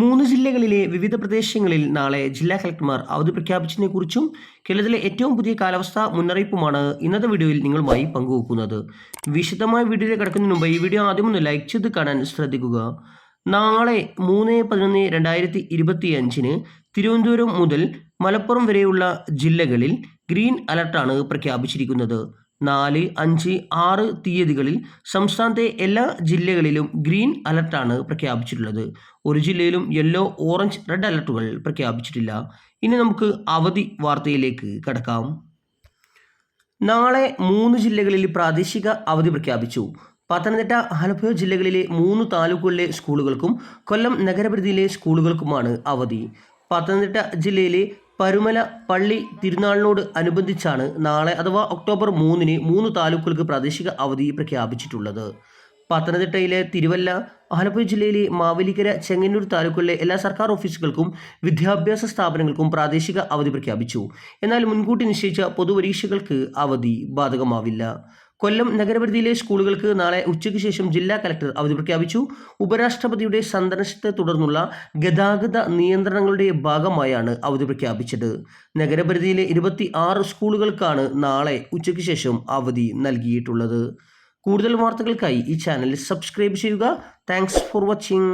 മൂന്ന് ജില്ലകളിലെ വിവിധ പ്രദേശങ്ങളിൽ നാളെ ജില്ലാ കളക്ടർമാർ അവധി പ്രഖ്യാപിച്ചതിനെക്കുറിച്ചും കേരളത്തിലെ ഏറ്റവും പുതിയ കാലാവസ്ഥാ മുന്നറിയിപ്പുമാണ് ഇന്നത്തെ വീഡിയോയിൽ നിങ്ങളുമായി പങ്കുവെക്കുന്നത്. വിശദമായ വീഡിയോയിൽ കിടക്കുന്നതിന് മുമ്പ് ഈ വീഡിയോ ആദ്യം ഒന്ന് ലൈക്ക് ചെയ്ത് കാണാൻ ശ്രദ്ധിക്കുക. നാളെ മൂന്ന് പതിനൊന്ന് രണ്ടായിരത്തി ഇരുപത്തി അഞ്ചിന് തിരുവനന്തപുരം മുതൽ മലപ്പുറം വരെയുള്ള ജില്ലകളിൽ ഗ്രീൻ അലർട്ടാണ് പ്രഖ്യാപിച്ചിരിക്കുന്നത്. നാല് അഞ്ച് ആറ് തീയതികളിൽ സംസ്ഥാനത്തെ എല്ലാ ജില്ലകളിലും ഗ്രീൻ അലർട്ടാണ് പ്രഖ്യാപിച്ചിട്ടുള്ളത്. ഒരു ജില്ലയിലും യെല്ലോ ഓറഞ്ച് റെഡ് അലർട്ടുകൾ പ്രഖ്യാപിച്ചിട്ടില്ല. ഇനി നമുക്ക് അവധി വാർത്തയിലേക്ക് കടക്കാം. നാളെ മൂന്ന് ജില്ലകളിൽ പ്രാദേശിക അവധി പ്രഖ്യാപിച്ചു. പത്തനംതിട്ട ആലപ്പുഴ ജില്ലകളിലെ മൂന്ന് താലൂക്കുകളിലെ സ്കൂളുകൾക്കും കൊല്ലം നഗരപരിധിയിലെ സ്കൂളുകൾക്കുമാണ് അവധി. പത്തനംതിട്ട ജില്ലയിലെ പരുമല പള്ളി തിരുനാളിനോട് അനുബന്ധിച്ചാണ് നാളെ അഥവാ ഒക്ടോബർ മൂന്നിന് മൂന്ന് താലൂക്കുകൾക്ക് പ്രാദേശിക അവധി പ്രഖ്യാപിച്ചിട്ടുള്ളത്. പത്തനംതിട്ടയിലെ തിരുവല്ല ആലപ്പുഴ ജില്ലയിലെ മാവേലിക്കര ചെങ്ങന്നൂർ താലൂക്കുകളിലെ എല്ലാ സർക്കാർ ഓഫീസുകൾക്കും വിദ്യാഭ്യാസ സ്ഥാപനങ്ങൾക്കും പ്രാദേശിക അവധി പ്രഖ്യാപിച്ചു. എന്നാൽ മുൻകൂട്ടി നിശ്ചയിച്ച പൊതുപരീക്ഷകൾക്ക് അവധി ബാധകമാവില്ല. കൊല്ലം നഗരപരിധിയിലെ സ്കൂളുകൾക്ക് നാളെ ഉച്ചയ്ക്ക് ശേഷം ജില്ലാ കലക്ടർ അവധി പ്രഖ്യാപിച്ചു. ഉപരാഷ്ട്രപതിയുടെ സന്ദർശനത്തെ തുടർന്നുള്ള ഗതാഗത നിയന്ത്രണങ്ങളുടെ ഭാഗമായാണ് അവധി പ്രഖ്യാപിച്ചത്. നഗരപരിധിയിലെ ഇരുപത്തി ആറ് സ്കൂളുകൾക്കാണ് നാളെ ഉച്ചയ്ക്ക് ശേഷം അവധി നൽകിയിട്ടുള്ളത്. കൂടുതൽ വാർത്തകൾക്കായി ഈ ചാനൽ സബ്സ്ക്രൈബ് ചെയ്യുക. Thanks for watching.